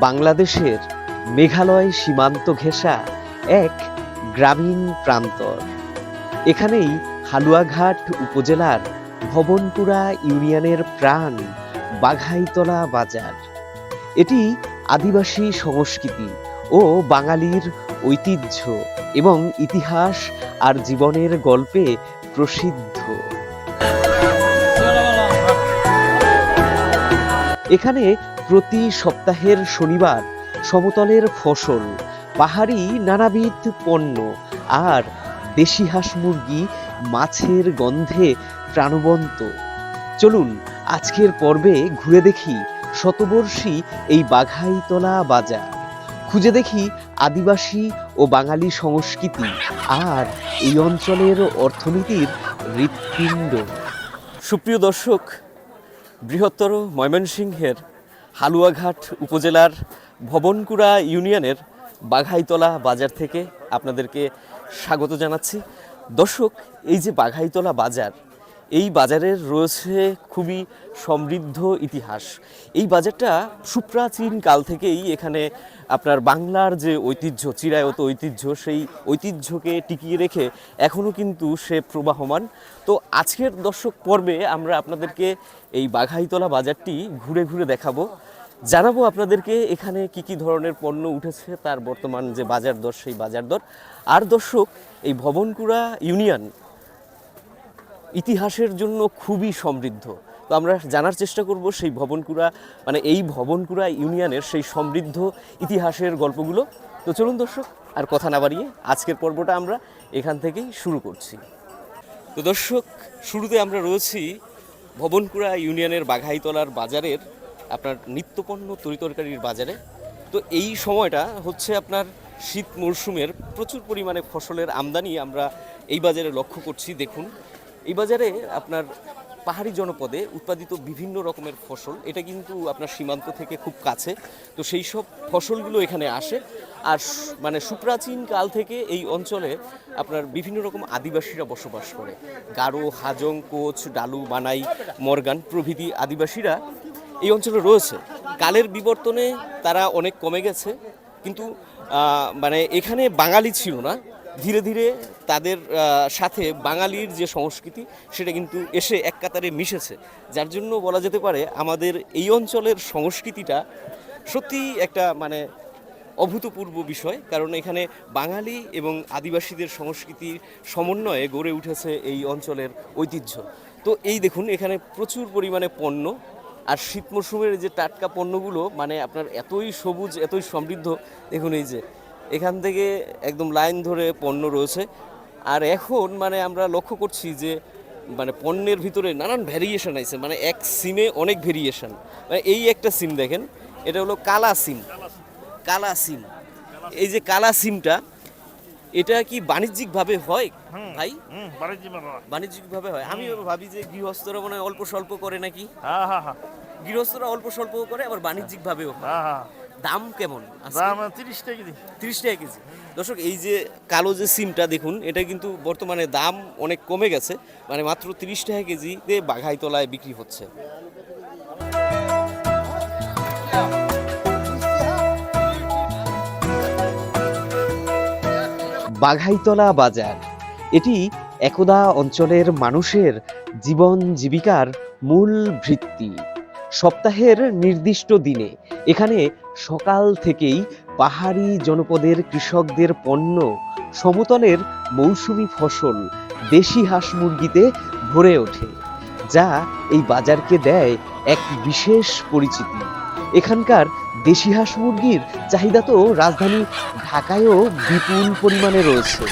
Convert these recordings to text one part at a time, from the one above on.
বাংলাদেশের মেঘালয় সীমান্ত ঘেঁষা এক গ্রামীণ প্রান্তর। এখানেই হালুয়াঘাট উপজেলার ভবনপুরা ইউনিয়নের প্রাণ বাঘাইতলা বাজার। এটি আদিবাসী সংস্কৃতি ও বাঙালির ঐতিহ্য এবং ইতিহাস আর জীবনের গল্পে প্রসিদ্ধ। এখানে প্রতি সপ্তাহের শনিবার সমতলের ফসল, পাহাড়ি নানাবিধ পণ্য আর দেশি হাঁস মুরগি মাছের গন্ধে প্রাণবন্ত। চলুন আজকের পর্বে ঘুরে দেখি শতবর্ষী এই বাঘাইতলা বাজার। খুঁজে দেখি আদিবাসী ও বাঙালি সংস্কৃতি আর এই অঞ্চলের অর্থনীতির হৃৎপিণ্ড। সুপ্রিয় দর্শক, বৃহত্তর ময়মনসিংহের হালুয়াঘাট উপজেলার ভবনকুড়া ইউনিয়নের বাঘাইতলা বাজার থেকে আপনাদেরকে স্বাগত জানাচ্ছি। দর্শক, এই যে বাঘাইতলা বাজার, এই বাজারের রয়েছে খুবই সমৃদ্ধ ইতিহাস। এই বাজারটা সুপ্রাচীন কাল থেকেই এখানে আপনার বাংলার যে ঐতিহ্য, চিরায়ত ঐতিহ্য, সেই ঐতিহ্যকে টিকিয়ে রেখে এখনও কিন্তু সে প্রবাহমান। তো আজকের দর্শক পর্বে আমরা আপনাদেরকে এই বাঘাইতলা বাজারটি ঘুরে ঘুরে দেখাবো। জানাব আপনাদেরকে এখানে কি কি ধরনের পণ্য উঠেছে, তার বর্তমান যে বাজার দর, সেই বাজার দর। আর দর্শক, এই ভবনকুড়া ইউনিয়ন ইতিহাসের জন্য খুবই সমৃদ্ধ। তো আমরা জানার চেষ্টা করব সেই ভবনকুড়া মানে এই ভবনকুড়া ইউনিয়নের সেই সমৃদ্ধ ইতিহাসের গল্পগুলো। তো চলুন দর্শক, আর কথা না বাড়িয়ে আজকের পর্বটা আমরা এখান থেকেই শুরু করছি। তো দর্শক, শুরুতে আমরা রয়েছি ভবনকুড়া ইউনিয়নের বাঘাইতলার বাজারের আপনার নিত্যপণ্য তরিতরকারির বাজারে। তো এই সময়টা হচ্ছে আপনার শীত মরশুমের প্রচুর পরিমাণে ফসলের আমদানি আমরা এই বাজারে লক্ষ্য করছি, দেখুন। এই বাজারে আপনার পাহাড়ি জনপদে উৎপাদিত বিভিন্ন রকমের ফসল, এটা কিন্তু আপনার সীমান্ত থেকে খুব কাছে, তো সেই সব ফসলগুলো এখানে আসে। আর মানে সুপ্রাচীন কাল থেকে এই অঞ্চলে আপনার বিভিন্ন রকম আদিবাসীরা বসবাস করে। গারো, হাজং, কোচ, ডালু বানাই মর্গান প্রভৃতি আদিবাসীরা এই অঞ্চলে রয়েছে। কালের বিবর্তনে তারা অনেক কমে গেছে, কিন্তু মানে এখানে বাঙালি ছিল না। ধীরে ধীরে তাদের সাথে বাঙালির যে সংস্কৃতি, সেটা কিন্তু এসে এক কাতারে মিশেছে। যার জন্য বলা যেতে পারে আমাদের এই অঞ্চলের সংস্কৃতিটা সত্যিই একটা মানে অভূতপূর্ব বিষয়। কারণ এখানে বাঙালি এবং আদিবাসীদের সংস্কৃতির সমন্বয়ে গড়ে উঠেছে এই অঞ্চলের ঐতিহ্য। তো এই দেখুন, এখানে প্রচুর পরিমাণে পণ্য। আর শীত মরশুমের যে টাটকা পণ্যগুলো মানে আপনার এতই সবুজ, এতই সমৃদ্ধ, দেখুন এই যে এখান থেকে একদম লাইন ধরে পণ্য রয়েছে। আর এখন মানে আমরা লক্ষ্য করছি যে মানে পণ্যের ভিতরে নানান ভ্যারিয়েশন আছে। মানে এক সিমে অনেক ভেরিয়েশন মানে এই একটা সিম দেখেন এটা হলো কালা সিম। কালা সিম। এই যে কালা সিমটা এটা কি বাণিজ্যিকভাবে হয় ভাই? বাণিজ্যিকভাবে হয়। আমি ভাবি যে গৃহস্থরা মনে হয় অল্প স্বল্প করে নাকি? গৃহস্থরা অল্প স্বল্প করে আবার বাণিজ্যিকভাবেও হ্যাঁ। দাম কেমন? দাম তিরিশ টাকা কেজি। তিরিশ টাকা কেজি। দর্শক এই যে কালো যে সিমটা দেখুন এটা কিন্তু বর্তমানে দাম অনেক কমে গেছে। মানে মাত্র তিরিশ টাকা কেজিতে বাঘাইতলায় বিক্রি হচ্ছে। বাঘাইতলা বাজার। এটি একদা অঞ্চলের মানুষের জীবন জীবিকার মূল ভিত্তি। সপ্তাহের নির্দিষ্ট দিনে এখানে সকাল থেকেই পাহাড়ি জনপদের কৃষকদের পণ্য, সমতলের মৌসুমি ফসল, দেশি হাঁস মুরগিতে ভরে ওঠে, যা এই বাজারকে দেয় এক বিশেষ পরিচিতি। এখানকার দেশি হাঁস মুরগির চাহিদা তো রাজধানী ঢাকায়ও বিপুল পরিমাণে রয়েছে।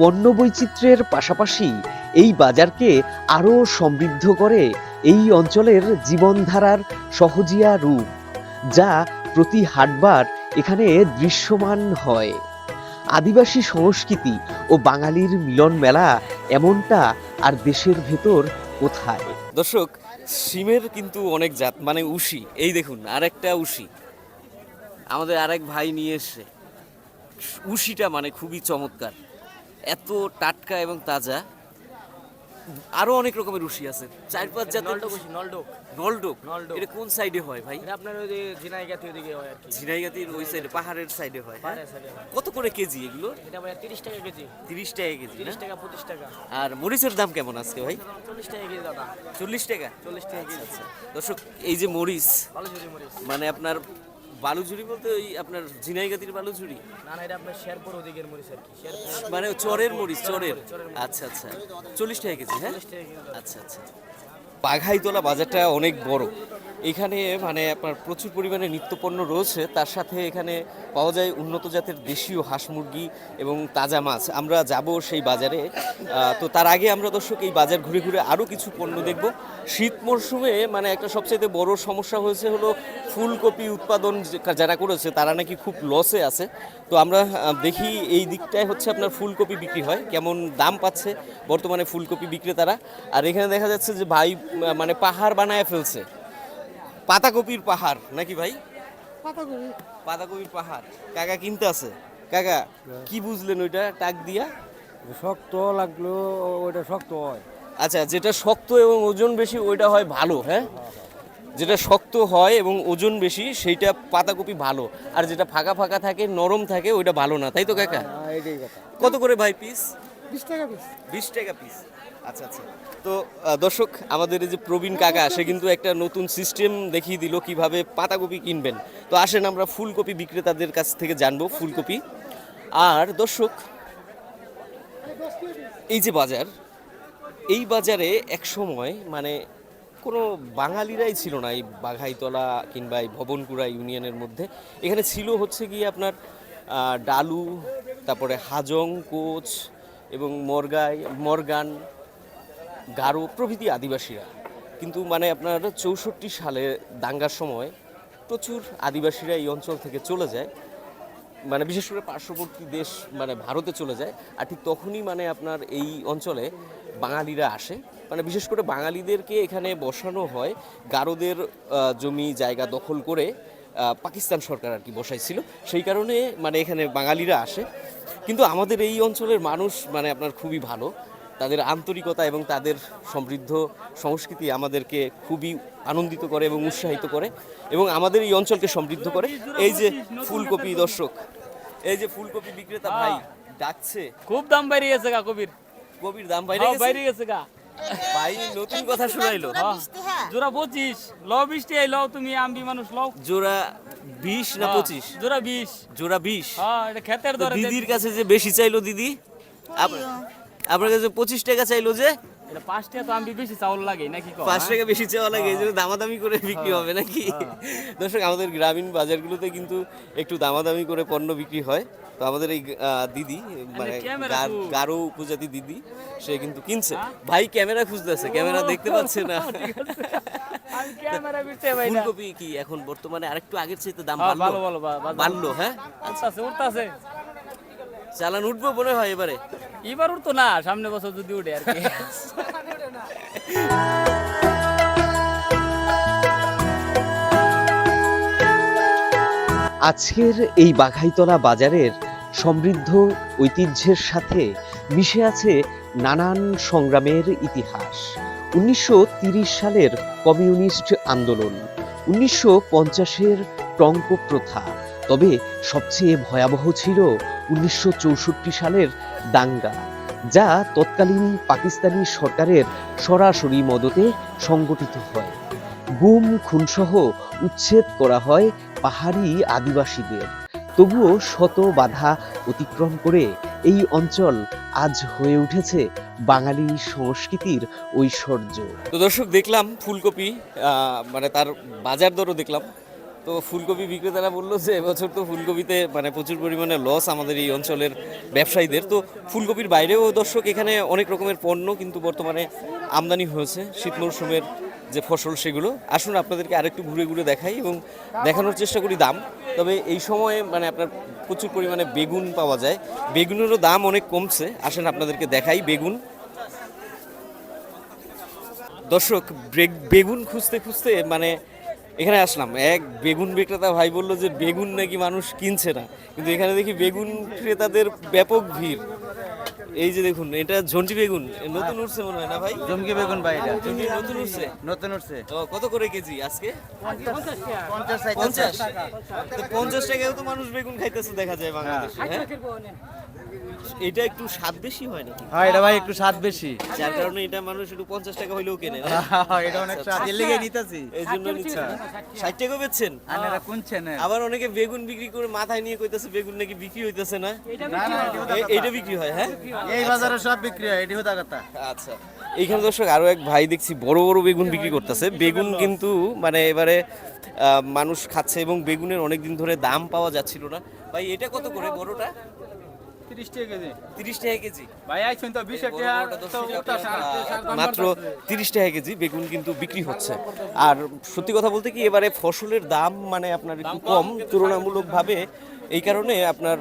পণ্য বৈচিত্র্যের পাশাপাশি এই বাজারকে আরও সমৃদ্ধ করে এই অঞ্চলের জীবনধারার সহজিয়া রূপ, যা প্রতি হাটবার এখানে দৃশ্যমান হয়। আদিবাসী সংস্কৃতি ও বাঙালির মিলন মেলা এমনটা আর দেশের ভেতর কোথায়? দর্শক সিমের কিন্তু অনেক জাত মানে উশি। এই দেখুন, আরেকটা উশি। আমাদের আরেক ভাই নিয়ে এসছে। উশিটা মানে খুবই চমৎকার। এত টাটকা এবং তাজা। আরও অনেক রকমের রুশি আছে। চার পাঁচ জাতের নলডোক নলডোক। নলডোক। এটা কোন সাইডে হয় ভাই? এটা আপনার ওই যে ঝিনাইগাতি ওইদিকে হয় আর কি। ঝিনাইগাতির ওই সাইডে পাহাড়ের সাইডে হয় হ্যাঁ? কত করে কেজি এগুলো? এটা ভাই তিরিশ টাকা কেজি। তিরিশ টাকা কেজি না? তিরিশ টাকা পঁচিশ টাকা। আর মরিচের দাম কেমন আজকে ভাই? চল্লিশ টাকা কেজি দাদা। চল্লিশ টাকা? চল্লিশ টাকা কেজি। আচ্ছা। দর্শক এই যে মরিচ ভালো মরিচ। মানে আপনার বালুঝুরি বলতে ওই আপনার ঝিনাইগাতির বালুঝুরি? না না এটা আপনার শেরপুর ওদিকের মরিচ আর কি মানে চরের মরিচ চরের আচ্ছা আচ্ছা। চল্লিশ টাকা কেজি হ্যাঁ। আচ্ছা আচ্ছা। বাঘাইতলা বাজারটা অনেক বড়। এখানে মানে আপনার প্রচুর পরিমাণে নিত্যপণ্য রয়েছে। তার সাথে এখানে পাওয়া যায় উন্নত জাতের দেশীয় হাঁস মুরগি এবং তাজা মাছ। আমরা যাব সেই বাজারে। তো তার আগে আমরা দর্শক এই বাজার ঘুরে ঘুরে আরও কিছু পণ্য দেখব। শীত মরশুমে মানে একটা সবচেয়ে বড় সমস্যা হয়েছে হলো ফুলকপি উৎপাদন যারা করেছে, তারা নাকি খুব লসে আছে। তো আমরা দেখি এই দিকটায় হচ্ছে আপনার ফুলকপি বিক্রি হয়, কেমন দাম পাচ্ছে বর্তমানে ফুলকপি বিক্রেতারা। আর এখানে দেখা যাচ্ছে যে ভাই মানে পাহাড় বানায় ফেলছে। পাতাকপির পাহাড় নাকি ভাই? পাতাকপির পাহাড়। কাকা কিনতে আছে। কাকা কি বুঝলেন ওইটা? টাক দিয়া। শক্ত লাগল ওইটা শক্ত হয়। আচ্ছা যেটা শক্ত এবং ওজন বেশি ওইটা হয় ভালো হ্যাঁ? যেটা শক্ত হয় এবং ওজন বেশি সেইটা পাতাকপি ভালো। আর যেটা ফাঁকা ফাঁকা থাকে নরম থাকে ওইটা ভালো না। তাই তো কাকা? হ্যাঁ, কত করে ভাই পিস বিশ টাকা পিস বিশ টাকা পিস আচ্ছা আচ্ছা। তো দর্শক, আমাদের এই যে প্রবীণ কাকা, সে কিন্তু একটা নতুন সিস্টেম দেখিয়ে দিল কীভাবে পাতাকপি কিনবেন। তো আসেন, আমরা ফুলকপি বিক্রেতাদের কাছ থেকে জানব ফুলকপি। আর দর্শক, এই যে বাজার, এই বাজারে এক সময় মানে কোনো বাঙালিরাই ছিল না এই বাঘাইতলা কিংবা এই ভবনকুড়া ইউনিয়নের মধ্যে। এখানে ছিল হচ্ছে গিয়ে আপনার ডালু, তারপরে হাজং, কোচ এবং মরগাই, মর্গান গারো প্রভৃতি আদিবাসীরা। কিন্তু মানে আপনার চৌষট্টি সালে দাঙ্গার সময় প্রচুর আদিবাসীরা এই অঞ্চল থেকে চলে যায়। মানে বিশেষ করে পার্শ্ববর্তী দেশ মানে ভারতে চলে যায়। আর ঠিক তখনই মানে আপনার এই অঞ্চলে বাঙালিরা আসে। মানে বিশেষ করে বাঙালিদেরকে এখানে বসানো হয়। গারোদের জমি জায়গা দখল করে পাকিস্তান সরকার আর কি বসাইছিল। সেই কারণে মানে এখানে বাঙালিরা আসে। কিন্তু আমাদের এই অঞ্চলের মানুষ মানে আপনার খুবই ভালো। তাদের আন্তরিকতা এবং তাদের সমৃদ্ধ সংস্কৃতি আমাদেরকে খুবই আনন্দিত করে এবং উৎসাহিত করে এবং আমাদের এই অঞ্চলকে সমৃদ্ধ করে। এই যে ফুলকপি দর্শক এই যে ফুলকপি বিক্রেতা ভাই ডাকছে। খুব দাম বাইরে গেছে গা কবির। কবির দাম বাইরে হ্যাঁ, গেছে? বাইরে গেছে গা। ভাই নতুন কথা শোনাইলো। জোড়া পঁচিশ লও বিশটি এই লও তুমি আমবি মানুষ লও। জোড়া বিশ না হ্যাঁ, পঁচিশ? জোড়া বিশ। জোড়া বিশ। হ্যাঁ এটা খেতের দরে দিদির কাছে যে বেশি চাইলো দিদি আপনার কাছে পঁচিশ টাকা চাইলো যে পাঁচ টাকা তো আমবি বেশি চাউল লাগে নাকি পাঁচ হ্যাঁ? টাকা বেশি চাওয়া লাগে এই জন্য দামাদামি করে বিক্রি হবে নাকি? দর্শক আমাদের গ্রামীণ বাজারগুলোতে কিন্তু একটু দামাদামি করে পণ্য বিক্রি হয়। তো আমাদের এই দিদি মানে। গারো উপজাতি সে কিন্তু কিনছে। ভাই ক্যামেরা খুঁজতেছে ক্যামেরা দেখতে পাচ্ছে না। ফুলকপি কি এখন বর্তমানে আরেকটু আগের চাইতে দাম হ্যাঁ, বাড়লো? বাড়লো হ্যাঁ? উঠতাছে। চালান উঠবো মনে হয় এবারে। এবার উঠতো না সামনে বছর যদি উঠে আর কি। আজকের এই বাঘাইতলা বাজারের সমৃদ্ধ ঐতিহ্যের সাথে মিশে আছে নানান সংগ্রামের ইতিহাস। উনিশশো সালের কমিউনিস্ট আন্দোলন উনিশশো পঞ্চাশের টঙ্ক প্রথা তবে সবচেয়ে ভয়াবহ ছিল উনিশশো চৌষট্টি সালের দাঙ্গা, যা তৎকালীন পাকিস্তানি সরকারের সরাসরি মদতে সংগঠিত হয়। গুম, খুনসহ উচ্ছেদ করা হয় পাহাড়ি আদিবাসীদের। তবুও শত বাধা অতিক্রম করে এই অঞ্চল আজ হয়ে উঠেছে বাঙালি সংস্কৃতির ঐশ্বর্য। তো দর্শক, দেখলাম ফুলকপি মানে তার বাজার দরও দেখলাম। তো ফুলকপি বিক্রেতারা বলল যে এবছর তো ফুলকপিতে মানে প্রচুর পরিমাণে লস আমাদের এই অঞ্চলের ব্যবসায়ীদের। তো ফুলকপির বাইরেও দর্শক এখানে অনেক রকমের পণ্য কিন্তু বর্তমানে আমদানি হয়েছে। শীত মরশুমের যে ফসল সেগুলো। আসুন আপনাদেরকে আরেকটু ঘুরে ঘুরে দেখাই এবং দেখানোর চেষ্টা করি দাম। তবে এই সময়ে মানে আপনার প্রচুর পরিমাণে বেগুন পাওয়া যায়। বেগুনেরও দাম অনেক কমছে। আসেন আপনাদেরকে দেখাই বেগুন। দর্শক বেগুন খুঁজতে খুঁজতে মানে এখানে আসলাম। এক বেগুন বিক্রেতা ভাই বলল যে, বেগুন নাকি মানুষ কিনছে না। কিন্তু এখানে দেখি বেগুন ক্রেতাদের ব্যাপক ভিড়। এই যে দেখুন এটা ঝন্টি বেগুন। নতুন উঠছে মনে হয় না ভাই? জমকি বেগুন ভাই এটা। ঝন্টি নতুন উঠছে? নতুন উঠছে। ও কত করে কেজি আজকে? পঞ্চাশ পঞ্চাশ? তো পঞ্চাশ টাকাও তো মানুষ বেগুন খাইতেছে দেখা যায় বাংলাদেশে হ্যাঁ। এটা একটু স্বাদ বেশি হয় নাকি? হ্যাঁ এটা ভাই একটু স্বাদ বেশি। যার কারণে এটা মানুষ একটু পঞ্চাশ টাকা হইলেও কেনে না? এটা অনেক স্বাদ। এর লেগে নিতেছি। এই জন্য নিচ্ছে। ষাট টাকা। বেচছেন? আপনারা কোনছেন আবার অনেকে বেগুন বিক্রি করে মাথায় নিয়ে কইতাছে বেগুন নাকি বিক্রি হইতেছে না? এটি বিক্রি হয়। হ্যাঁ। এই বাজারে সব বিক্রি হয় এটি হতা কথা। আচ্ছা। এইখানে দর্শক আরও এক ভাই দেখছি বড় বড় বেগুন বিক্রি করতেছে। বেগুন কিন্তু মানে এবারে মানুষ খাচ্ছে এবং বেগুনের অনেক দিন ধরে দাম পাওয়া যাচ্ছিল না। ভাই এটা কত করে বড়টা? টাকা কেজি। তিরিশ টাকা কেজি। ভাই আইছেন তো মাত্র তিরিশ টাকা কেজি বেগুন কিন্তু বিক্রি হচ্ছে। আর সত্যি কথা বলতে কি এবারে ফসলের দাম মানে আপনার একটু কম তুলনামূলকভাবে এই কারণে আপনার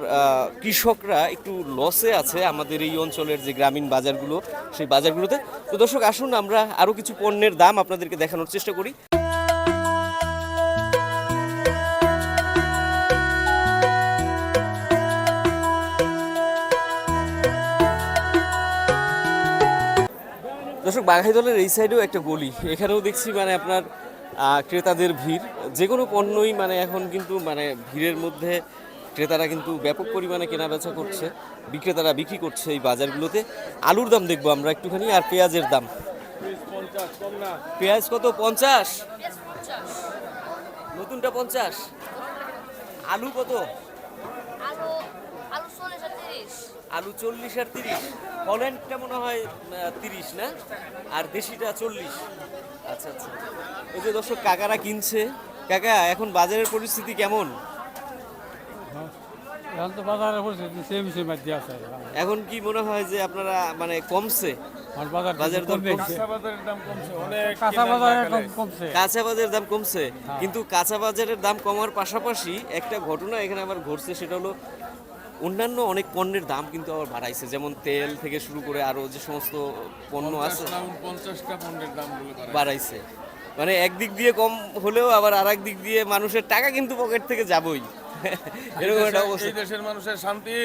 কৃষকরা একটু লসে আছে আমাদের এই অঞ্চলের যে গ্রামীণ বাজারগুলো, সেই বাজারগুলোতে। তো দর্শক, আসুন আমরা আরও কিছু পণ্যের দাম আপনাদেরকে দেখানোর চেষ্টা করি। দর্শক বাঘাইদলের এই সাইডেও একটা গলি। এখানেও দেখছি মানে আপনার ক্রেতাদের ভিড়। যে কোনো পণ্যই মানে এখন কিন্তু মানে ভিড়ের মধ্যে ক্রেতারা কিন্তু ব্যাপক পরিমাণে কেনাবেচা করছে, বিক্রেতারা বিক্রি করছে এই বাজারগুলোতে। আলুর দাম দেখব আমরা একটুখানি, আর পেঁয়াজের দাম। পেঁয়াজ কত? পঞ্চাশ? নতুনটা পঞ্চাশ? আলু কত? আলু চল্লিশ আর তিরিশ। হল্যান্ডটা মনে হয় তিরিশ, না? আর দেশিটা চল্লিশ। আচ্ছা আচ্ছা। এই যে দর্শক, কাকারা কিনছে। কাকা, এখন বাজারের পরিস্থিতি কেমন? এখন তো পরিস্থিতি সেম সেম মধ্যে আছে। এখন কি মনে হয় যে আপনারা মানে কমছে? বাজার কাঁচা বাজারে কম কমছে। কাঁচা বাজারের দাম কমছে। কিন্তু কাঁচা বাজারের দাম কমার পাশাপাশি একটা ঘটনা এখানে আবার ঘটছে সেটা হলো অন্যান্য অনেক পণ্যের দাম কিন্তু আবার বাড়াইছে যেমন তেল থেকে শুরু করে আরও যে সমস্ত পণ্য আছে বাড়াইছে। মানে একদিক দিয়ে কম হলেও আবার আর দিক দিয়ে মানুষের টাকা কিন্তু পকেট থেকে যাবই। এরকম একটা অবস্থা। দেশের মানুষের শান্তি।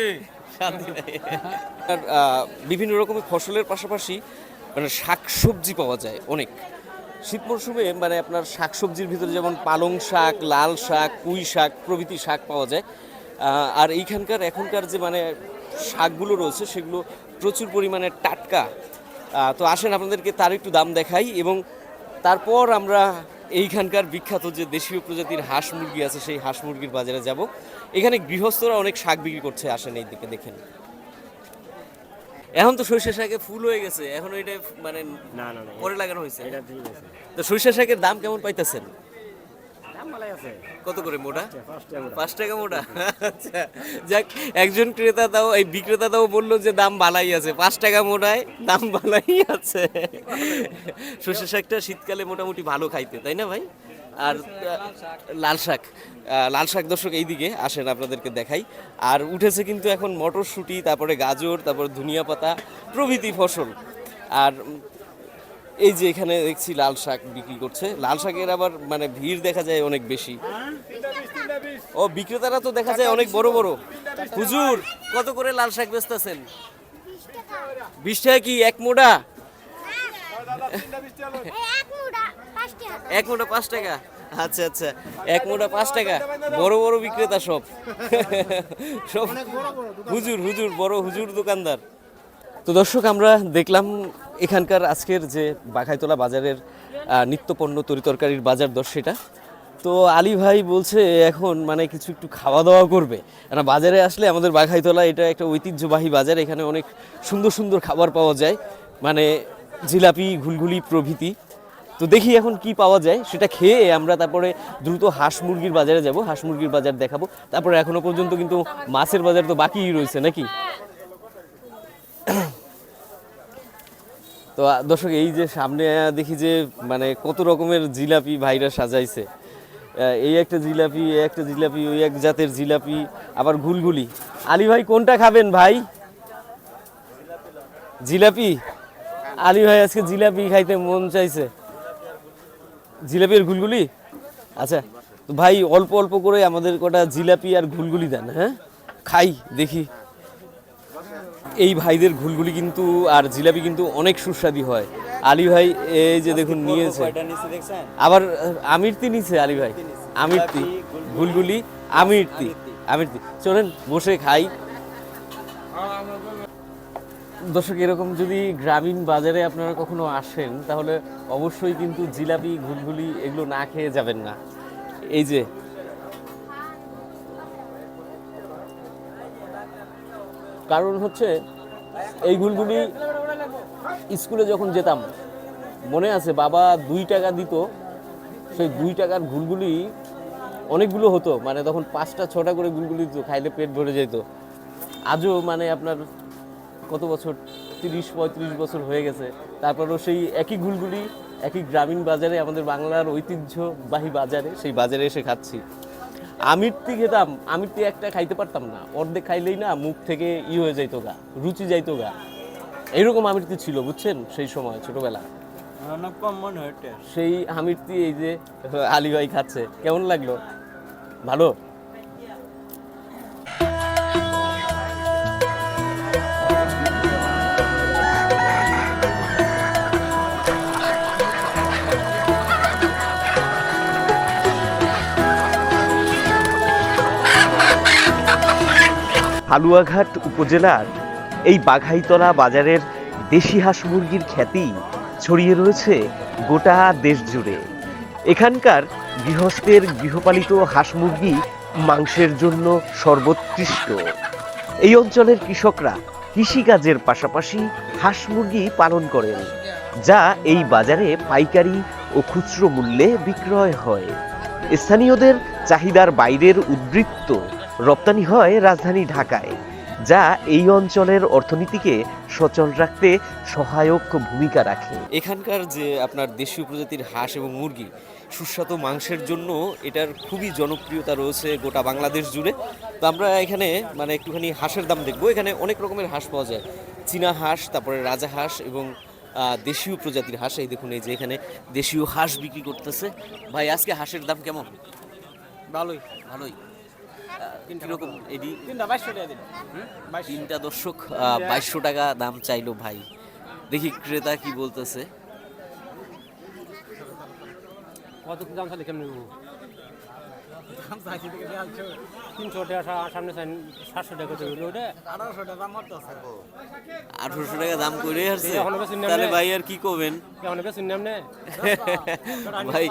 শান্তি নাই। বিভিন্ন রকমের ফসলের পাশাপাশি মানে শাকসবজি পাওয়া যায় অনেক। শীত মরশুমে মানে আপনার শাকসবজির ভিতরে যেমন পালং শাক লাল শাক পুঁই শাক প্রভৃতি শাক পাওয়া যায়। আর এইখানকার এখনকার যে মানে শাকগুলো রয়েছে সেগুলো প্রচুর পরিমাণে টাটকা। তো আসেন আপনাদেরকে তার একটু দাম দেখাই এবং তারপর আমরা এইখানকার বিখ্যাত যে দেশীয় প্রজাতির হাঁস মুরগি আছে সেই হাঁস মুরগির বাজারে যাব। এখানে গৃহস্থরা অনেক শাক বিক্রি করছে আসেন এই দিকে দেখেন। এখন তো সরিষা শাকে ফুল হয়ে গেছে এখন এটা মানে না না পরে লাগানো হয়েছে। তো সরিষা শাকের দাম কেমন পাইতেছেন? কত করে মোটা? পাঁচ টাকা মোটা? আচ্ছা যাক একজন ক্রেতা তাও এই বিক্রেতা তাও বলল যে দাম বালাই আছে। পাঁচ টাকা মোটায় দাম বালাই আছে। সর্ষে শাকটা শীতকালে মোটামুটি ভালো খাইতে তাই না ভাই? আর লাল শাক। লাল শাক দর্শক এইদিকে আসেন আপনাদেরকে দেখাই। আর উঠেছে কিন্তু এখন মটরশুঁটি তারপরে গাজর তারপরে ধনিয়া পাতা প্রভৃতি ফসল। আর এই যে এখানে দেখছি লাল শাক বিক্রি করছে। লাল শাকের আবার মানে ভিড় দেখা যায় অনেক বেশি। ও, বিক্রেতারা তো দেখা যায় অনেক বড় বড়। হুজুর, কত করে লাল শাক বেচতেছেন? বিশ টাকা কি, এক মোটা এক মোটা পাঁচ টাকা। আচ্ছা আচ্ছা। এক মোটা পাঁচ টাকা। বড় বড় বিক্রেতা সব। সব হুজুর হুজুর, বড় হুজুর দোকানদার। তো দর্শক, আমরা দেখলাম এখানকার আজকের যে বাঘাইতলা বাজারের নিত্যপণ্য তরিতরকারির বাজার দর সেটা। তো আলী ভাই বলছে, এখন মানে কিছু একটু খাওয়া দাওয়া করবে। কেন বাজারে আসলে আমাদের বাঘাইতলা এটা একটা ঐতিহ্যবাহী বাজার, এখানে অনেক সুন্দর সুন্দর খাবার পাওয়া যায়। মানে জিলাপি, ঘুলঘুলি প্রভৃতি। তো দেখি এখন কি পাওয়া যায়, সেটা খেয়ে আমরা তারপরে দ্রুত হাঁস মুরগির বাজারে যাব, হাঁস মুরগির বাজার দেখাবো। তারপরে এখনও পর্যন্ত কিন্তু মাছের বাজার তো বাকিই রয়েছে নাকি? তো দর্শক, এই যে সামনে দেখি যে মানে কত রকমের জিলাপি ভাইরা সাজাইছে। এই একটা জিলাপি, এই একটা জিলাপি, ওই এক জাতের জিলাপি, আবার ঘুলঘুলি আলী ভাই, কোনটা খাবেন ভাই? জিলাপি? আলী ভাই, আজকে জিলাপি খাইতে মন চাইছে। জিলাপি আর ঘুলগুলি আচ্ছা তো ভাই, অল্প অল্প করে আমাদের কটা জিলাপি আর ঘুলগুলি দেন হ্যাঁ? খাই, দেখি। এই ভাইদের ঘুলগুলি কিন্তু আর জিলাপি কিন্তু অনেক সুস্বাদু হয়। আলী ভাই এই যে দেখুন নিয়েছে। আবার আমিরতি নিছে আলী ভাই। আমিরতি ঘুলগুলি আমিরতি আমিরতি। চলেন বসে খাই। দর্শক এরকম যদি গ্রামীণ বাজারে আপনারা কখনো আসেন তাহলে অবশ্যই কিন্তু জিলাপি ঘুলগুলি এগুলো না খেয়ে যাবেন না। এই যে কারণ হচ্ছে এই ঘুলগুলি স্কুলে যখন যেতাম, মনে আছে বাবা দুই টাকা দিত, সেই দুই টাকার ঘুলগুলি অনেকগুলো হতো মানে তখন পাঁচটা, ছটা করে ঘুলগুলি দিত, খাইলে পেট ভরে যেত। আজও মানে আপনার কত বছর? তিরিশ, পঁয়ত্রিশ বছর হয়ে গেছে। তারপরেও সেই একই ঘুলগুলি একই গ্রামীণ বাজারে, আমাদের বাংলার ঐতিহ্যবাহী বাজারে, সেই বাজারে এসে খাচ্ছি। আমিরতি খেতাম আমিরটি একটা খাইতে পারতাম না। অর্ধেক খাইলেই না মুখ থেকে ই হয়ে যাইতো গা রুচি যাইতো গা। এইরকম আমিরটি ছিল বুঝছেন? সেই সময় ছোটবেলা। সেই আমিরটি এই যে আলী ভাই খাচ্ছে। কেমন লাগল? ভালো? হালুয়াঘাট উপজেলার এই বাঘাইতলা বাজারের দেশি হাঁস মুরগির খ্যাতি ছড়িয়ে রয়েছে গোটা দেশ জুড়ে। এখানকার গৃহস্থের গৃহপালিত হাঁস মুরগি মাংসের জন্য সর্বোৎকৃষ্ট। এই অঞ্চলের কৃষকরা কৃষিকাজের পাশাপাশি হাঁস মুরগি পালন করেন, যা এই বাজারে পাইকারি ও খুচরো মূল্যে বিক্রয় হয়। স্থানীয়দের চাহিদার বাইরের উদ্বৃত্ত রপ্তানি হয় রাজধানী ঢাকায় যা এই অঞ্চলের অর্থনীতিকে সচল রাখতে সহায়ক ভূমিকা রাখে। এখানকার যে আপনার দেশীয় প্রজাতির হাঁস এবং মুরগি সুস্বাদু মাংসের জন্য এটার খুবই জনপ্রিয়তা রয়েছে গোটা বাংলাদেশ জুড়ে। তো আমরা এখানে মানে একটুখানি হাঁসের দাম দেখব। এখানে অনেক রকমের হাঁস পাওয়া যায়। চীনা হাঁস তারপরে রাজা হাঁস এবং দেশীয় প্রজাতির হাঁস। এই দেখুন এই যে এখানে দেশীয় হাঁস বিক্রি করতেছে। ভাই আজকে হাঁসের দাম কেমন? ভালোই। ভালোই? কীরকম? এডি? তিনটা বাইশশো টাকা দিন তিনটা দর্শক বাইশশো টাকা দাম চাইলো ভাই। দেখি ক্রেতা কি বলতেছে। কত দাম চাইলে কেমনি সাতশো টাকা ওটা আঠারোশো টাকা দাম করে আসছে। তাহলে ভাই আর কি করবেন ভাই,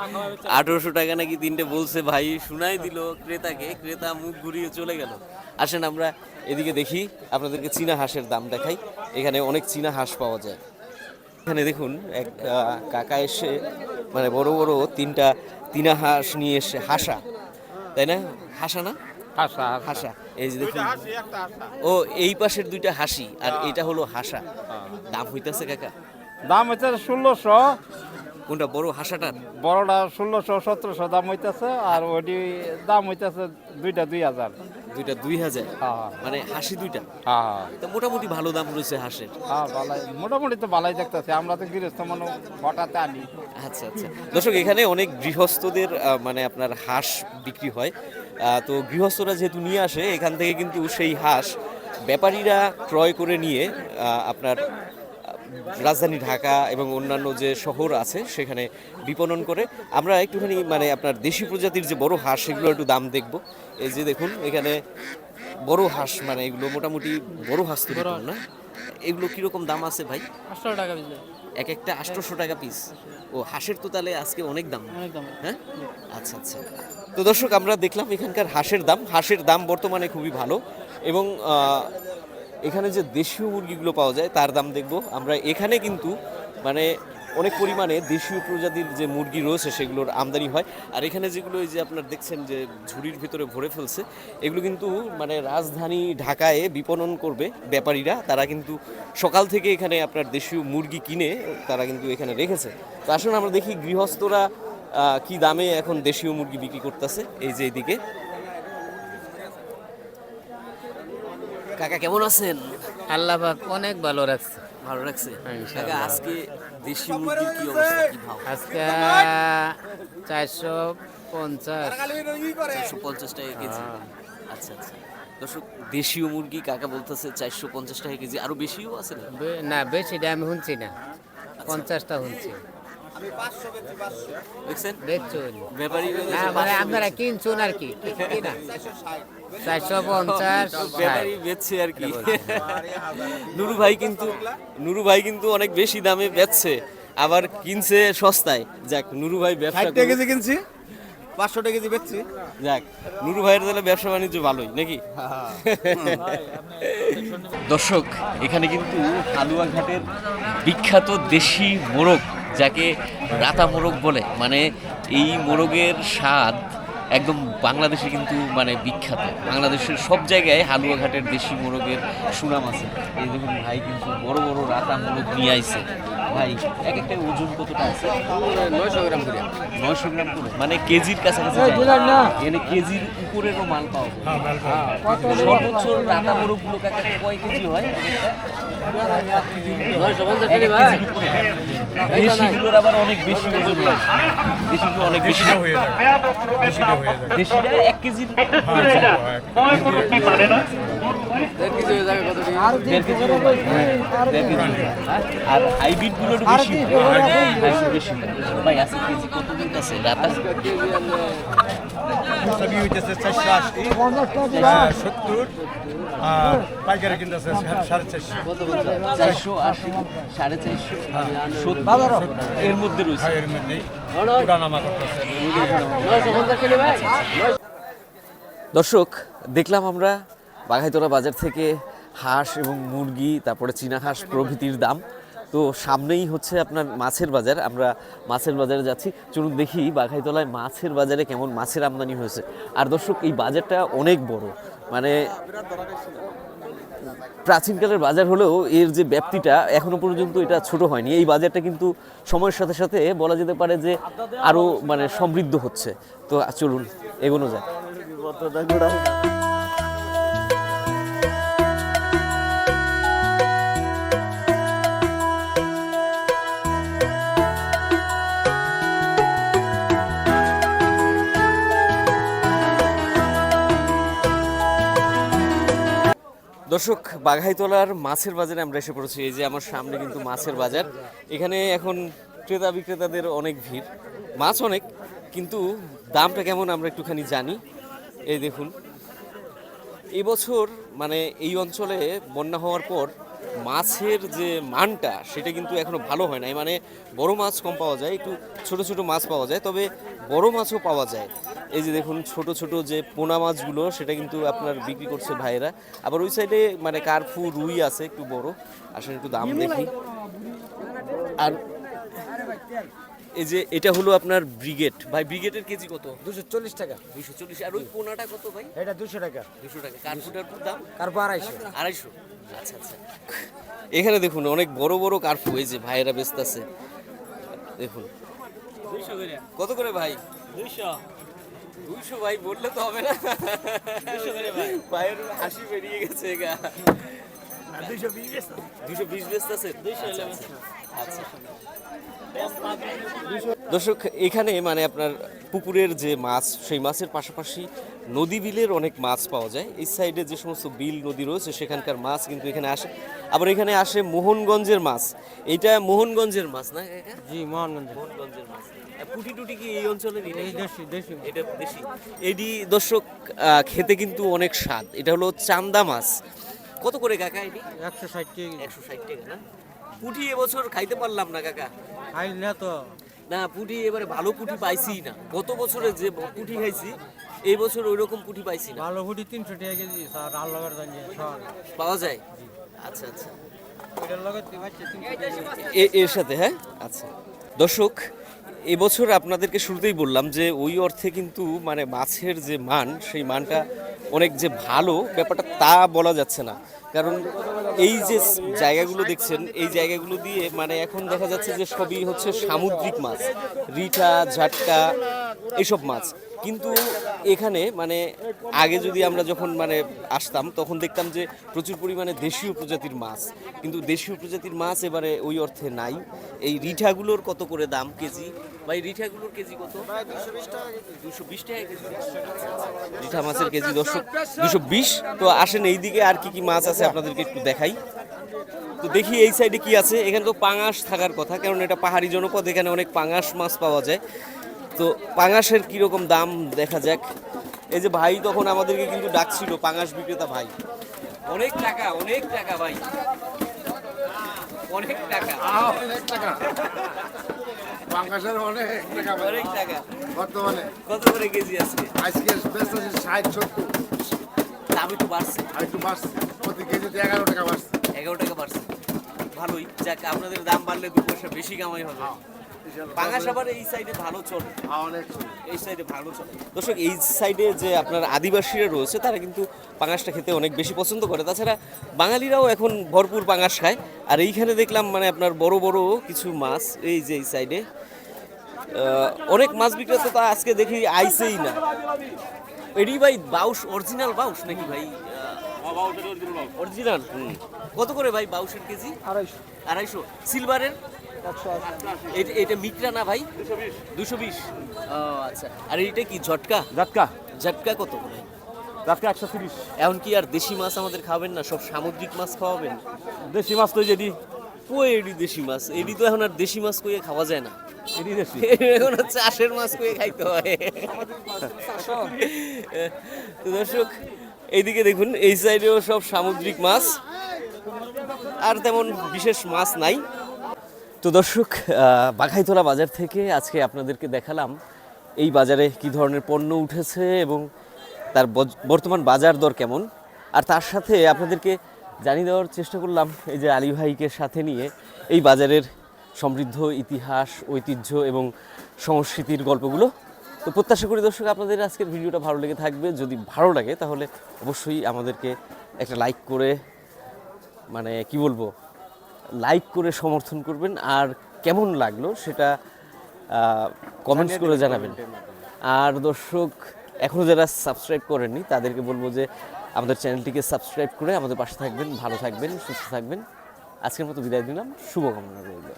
আঠারোশো টাকা নাকি তিনটে বলছে, ভাই শুনাই দিল ক্রেতাকে। ক্রেতা মুখ ঘুরিয়ে চলে গেল। আসেন আমরা এদিকে দেখি, আপনাদেরকে চীনা হাঁসের দাম দেখাই। এখানে অনেক চীনা হাঁস পাওয়া যায়। এখানে দেখুন, এক কাকা এসে মানে বড় বড় তিনটা তিনা হাঁস নিয়ে এসে, হাসা। তাই না? হাসা না? হাসা হাসা। এই যে দেখুন ও এই পাশের দুইটা হাসি আর এটা হলো হাসা। দাম হইতাছে কাকা? দাম হইতেছে ষোলোশো। কোনটা বড় হাসাটার? বড়টা ষোলোশো সতেরোশো দাম হইতেছে আর ওটি দাম হইতেছে দুইটা দুই হাজার। দুইটা দুই হাজার? হ্যাঁ মানে হাসি দুইটা? হ্যাঁ মোটামুটি ভালো দাম রয়েছে হাঁসের। হ্যাঁ মোটামুটি তো ভালাই দেখতেছে। আমরা তো গৃহস্থ মানুষ হঠাৎ আনি। আচ্ছা আচ্ছা। দর্শক এখানে অনেক গৃহস্থদের মানে আপনার হাঁস বিক্রি হয়। তো গৃহস্থরা যেহেতু নিয়ে আসে এখান থেকে কিন্তু সেই হাঁস ব্যাপারীরা ক্রয় করে নিয়ে আপনার রাজধানী ঢাকা এবং অন্যান্য যে শহর আছে সেখানে বিপণন করে আমরা একটুখানি মানে আপনার দেশি প্রজাতির যে বড় হাঁস সেগুলো একটু দাম দেখব। এই যে দেখুন এখানে বড় হাঁস মানে এগুলো মোটামুটি বড় হাঁস তো না? এগুলো কীরকম দাম আছে ভাই? পাঁচশো টাকা এক একটা আটশোশো টাকা পিস ও হাঁসের তো তাহলে আজকে অনেক দাম। হ্যাঁ? আচ্ছা আচ্ছা। তো দর্শক আমরা দেখলাম এখানকার হাঁসের দাম। হাঁসের দাম বর্তমানে খুবই ভালো এবং এখানে যে দেশীয় মুরগিগুলো পাওয়া যায়, তার দাম দেখব। আমরা এখানে কিন্তু মানে অনেক পরিমাণে দেশীয় প্রজাতির যে মুরগি রয়েছে, সেগুলোর আমদানি হয়। আর এখানে যেগুলো এই যে আপনার দেখছেন যে ঝুড়ির ভিতরে ভরে ফেলছে, এগুলো কিন্তু মানে রাজধানী ঢাকায় বিপণন করবে ব্যাপারীরা। তারা কিন্তু সকাল থেকে এখানে আপনার দেশীয় মুরগি কিনে তারা কিন্তু এখানে রেখেছে। তো আসুন আমরা দেখি গৃহস্থরা কি দামে এখন দেশীয় মুরগি বিক্রি করতেছে। এই যে এইদিকে কাকা কেমন আছেন? আল্লাহ পাক অনেক ভালো রাখছে। ভালো রাখছে? কাকা আজকে দেশি মুরগির কি অবস্থা কি ভাव আজকে চারশো পঞ্চাশ। চারশো পঞ্চাশ টাকা কেজি। আচ্ছা আচ্ছা। দর্শক দেশীয় মুরগি কাকা বলতেছে চারশো পঞ্চাশ টাকা কেজি। আরও বেশিও আছে না না বেশি দাম শুনছি না। পঞ্চাশটা শুনছি। দেখছেন? ব্যাপারী মানে আপনারা কিনছুন আর কি? কিনা? চারশো পঞ্চাশ। ব্যাপারী বেচছে আর কি। নুরু ভাই কিন্তু নুরু ভাই কিন্তু অনেক বেশি দামে বেচছে। আবার কিনছে সস্তায়। যাক নুরু ভাই ব্যবসা। কেজি কিনছি। পাঁচশো টাকা কেজি বেচছি। যাক নুরু ভাইয়ের তাহলে ব্যবসা বাণিজ্য ভালোই নাকি? দর্শক এখানে কিন্তু হালুয়াঘাটের বিখ্যাত দেশি মোরগ যাকে রাতা মোরগ বলে মানে এই মোরগের স্বাদ একদম বাংলাদেশে কিন্তু মানে বিখ্যাত। বাংলাদেশের সব জায়গায় হালুয়াঘাটের দেশি মোরগের সুনাম আছে। এই দেখুন ভাই কিন্তু বড় বড় রাতা মোরগ নিয়ে আইছে। ভাই এক একটা ওজন কতটা আছে? নয়শো গ্রাম করে। নয়শো গ্রাম করে? মানে কেজির কাছাকাছি। এখানে কেজির উপরেরও মাল পাওয়া সর্বোচ্চ রাতা মোরগগুলো কয় কেজি হয়? নয়শো পঞ্চাশ এক এক। দেশিগুলোর আবার অনেক বেশি ওজন আছে দেশিগুলো অনেক বেশি দেশিটা এক হয়ে যায়। হ্যাঁ, দেড় কেজি হয়ে যায়। আর হাইব্রিডগুলো বেশি। বেশি। ভাই আছে কেজি কত দিন আছে রাতা সবই হইতেছে চারশো আশি। সত্তর। আর পাইকারি কিনতেছে সাড়ে চারশো। চারশো আশি সাড়ে চারশো। সত্তর। এর মধ্যে রয়েছে। এর মধ্যেই। উঠানামা করতেছে। দর্শক দেখলাম আমরা বাঘাইতলা বাজার থেকে হাঁস এবং মুরগি, তারপরে চীনা হাঁস প্রভৃতির দাম। তো সামনেই হচ্ছে আপনার মাছের বাজার, আমরা মাছের বাজারে যাচ্ছি। চলুন দেখি বাঘাইতলায় মাছের বাজারে কেমন মাছের আমদানি হয়েছে। আর দর্শক, এই বাজারটা অনেক বড় মানে প্রাচীনকালের বাজার হলেও এর যে ব্যাপ্তিটা এখনও পর্যন্ত এটা ছোট হয়নি। এই বাজারটা কিন্তু সময়ের সাথে সাথে বলা যেতে পারে যে আরও মানে সমৃদ্ধ হচ্ছে। তো চলুন, এগোনো যায় দর্শক, বাঘাইতলার মাছের বাজারে আমরা এসে পড়েছি। এই যে আমার সামনে কিন্তু মাছের বাজার। এখানে এখন ক্রেতা বিক্রেতাদের অনেক ভিড়। মাছ অনেক, কিন্তু দামটা কেমন আমরা একটুখানি জানি। এই দেখুন, এবছর মানে এই অঞ্চলে বন্যা হওয়ার পর মাছের যে মানটা, সেটা কিন্তু এখনও ভালো হয় নাই। মানে বড় মাছ কম পাওয়া যায়, একটু ছোট ছোট মাছ পাওয়া যায়। তবে বড় মাছও পাওয়া যায়। এই যে দেখুন ছোট ছোট যে পোনা মাছগুলো সেটা কিন্তু আপনার বিক্রি করছে ভাইয়েরা। আবার ওই সাইডে মানে কার্ফু রুই আছে একটু বড়। আসলে একটু দাম দেখি। আর এই যে এটা হলো আপনার ব্রিগেড। ভাই ব্রিগেডের কেজি কত? দুশো চল্লিশ টাকা। দুশো চল্লিশ। আর ওই পোনাটা কত ভাই? এটা দুশো টাকা। দুশো টাকা। কার্ফুটার দাম? কার্পো আড়াইশো। আড়াইশো? আচ্ছা আচ্ছা। এখানে দেখুন অনেক বড় বড় কার্ফু। এই যে ভাইয়েরা ব্যস্ত আছে। দেখুন। কত করে ভাই? দুইশো। দুইশো ভাই বললে তো হবে না। ভাইয়ের হাসি বেরিয়ে গেছে গা। দুইশো বিশ দুশো আছে আচ্ছা, আচ্ছা। আচ্ছা। দর্শক এখানে মানে আপনার পুকুরের যে মাছ সেই মাছের পাশাপাশি নদী বিলের অনেক মাছ পাওয়া যায়। এই সাইডে যে সমস্ত বিল নদী রয়েছে সেখানকার মাছ কিন্তু এখানে আসে। আবার এখানে আসে মোহনগঞ্জের মাছ। এইটা মোহনগঞ্জের মাছ না? জি মোহনগঞ্জ মোহনগঞ্জের মাছ। পুঁটি টুটি কি এই অঞ্চলের এটা দেশি। এটি দর্শক খেতে কিন্তু অনেক স্বাদ। এটা হলো চান্দা মাছ। কত করে কাকা এটি একশো ষাট টাকা একশো ষাট টাকা না? পুঁটি এবছর খাইতে পারলাম না কাকা। খাই না তো। না পুঁটি এবারে ভালো পুঁটি পাইছি না। গত বছরে যে পুঁটি খাইছি এই বছর ওই রকম পুঁটি পাইছি না। ভালো ফুটি তিনশো টাকা কেজি স্যার আল্লাহর জানিয়ে পাওয়া যায়? আচ্ছা আচ্ছা। এর সাথে হ্যাঁ? আচ্ছা। দর্শক এবছর আপনাদেরকে শুরুতেই বললাম যে ওই অর্থে কিন্তু মানে মাছের যে মান, সেই মানটা অনেক যে ভালো, ব্যাপারটা তা বলা যাচ্ছে না। কারণ এই যে জায়গাগুলো দেখছেন, এই জায়গাগুলো দিয়ে মানে এখন দেখা যাচ্ছে যে সবই হচ্ছে সামুদ্রিক মাছ। রিঠা, ঝাটকা, এসব মাছ। কিন্তু এখানে মানে আগে যদি আমরা যখন মানে আসতাম, তখন দেখতাম যে প্রচুর পরিমাণে দেশীয় প্রজাতির মাছ। কিন্তু দেশীয় প্রজাতির মাছ এবারে ওই অর্থে নাই। এই রিঠাগুলোর কত করে দাম কেজি? এই রিঠাগুলোর কেজি কত? দুশো বিশ টাকা কেজি। রিঠা মাছের কেজি দর্শক দুশো বিশ। তো আসেন এইদিকে আর কি কি মাছ আছে আপনাদেরকে একটু দেখাই। তো দেখি এই সাইডে কি আছে। এখানে তো পাঙাশ থাকার কথা কারণ এটা পাহাড়ি জনপদ এখানে অনেক পাঙাশ মাছ পাওয়া যায়। তো পাঙাশের কীরকম দাম দেখা যাক। এই যে ভাই তখন আমাদেরকে কিন্তু ডাকছিল পাঙাশ বিক্রেতা ভাই। অনেক টাকা অনেক টাকা ভাই। অনেক টাকা। অনেক টাকা। অনেক টাকা অনেক টাকা। বর্তমানে। কত করে কেজি আজকে আজকে বেস্ট আছে ষাট সত্তর। দাম একটু বাড়ছে। আর একটু বাড়ছে। প্রতি কেজিতে এগারো টাকা বাড়ছে। এগারো টাকা বাড়ছে। ভালোই। যাক আপনাদের দাম বাড়লে দু পয়সা বেশি কামাই হবে। পাঙাশ আবার এই সাইডে ভালো চলে। আর অনেক এই সাইডে ভালো চলে। দর্শক এই সাইডে যে আপনার আদিবাসীরা রয়েছে তারা কিন্তু পাঙাশটা খেতে অনেক বেশি পছন্দ করে। তাছাড়া বাঙালিরাও এখন ভরপুর পাঙাশ খায়। আর এইখানে দেখলাম মানে আপনার বড় বড় কিছু মাছ এই যে এই সাইডে অনেক মাছ বিক্রেতা তা আজকে দেখি আইসেই না। এডি ভাই বাউস অরিজিনাল বাউস নাকি ভাই? অরিজিনাল কত করে ভাই বাউসের কেজি? আড়াইশো। আড়াইশো। সিলভারের? এটা এটা মিকরা না ভাই? দুশো বিশ। আচ্ছা। আর এটা কি ঝটকা? জাতকা ঝটকা কত করে? জাতকা একশো তিরিশ। এখন কি আর দেশি মাছ আমাদের খাবেন না সব সামুদ্রিক মাছ খাওয়াবেন। দেশি মাছ তো যেটি কই এডি দেশি মাছ? এডি তো এখন আর দেশি মাছ কইয়ে খাওয়া যায় না। এটি দেশি? এখন হচ্ছে চাষের মাছ কইয়ে খাইতে হয়। তো দর্শক এইদিকে দেখুন এই সাইডেও সব সামুদ্রিক মাছ। আর তেমন বিশেষ মাছ নাই। তো দর্শক বাঘাইতলা বাজার থেকে আজকে আপনাদেরকে দেখালাম এই বাজারে কি ধরনের পণ্য উঠেছে এবং তার বর্তমান বাজার দর কেমন। আর তার সাথে আপনাদেরকে জানিয়ে দেওয়ার চেষ্টা করলাম এই যে আলী ভাইকে সাথে নিয়ে এই বাজারের সমৃদ্ধ ইতিহাস, ঐতিহ্য এবং সংস্কৃতির গল্পগুলো। তো প্রত্যাশা করি দর্শক, আপনাদের আজকের ভিডিওটা ভালো লেগে থাকবে। যদি ভালো লাগে তাহলে অবশ্যই আমাদেরকে একটা লাইক করে মানে কি বলব, লাইক করে সমর্থন করবেন। আর কেমন লাগল সেটা কমেন্টস করে জানাবেন। আর দর্শক এখনও যারা সাবস্ক্রাইব করেননি তাদেরকে বলব যে আমাদের চ্যানেলটিকে সাবস্ক্রাইব করে আমাদের পাশে থাকবেন, ভালো থাকবেন, সুস্থ থাকবেন। আজকের মতো বিদায় দিলাম শুভকামনা রইল।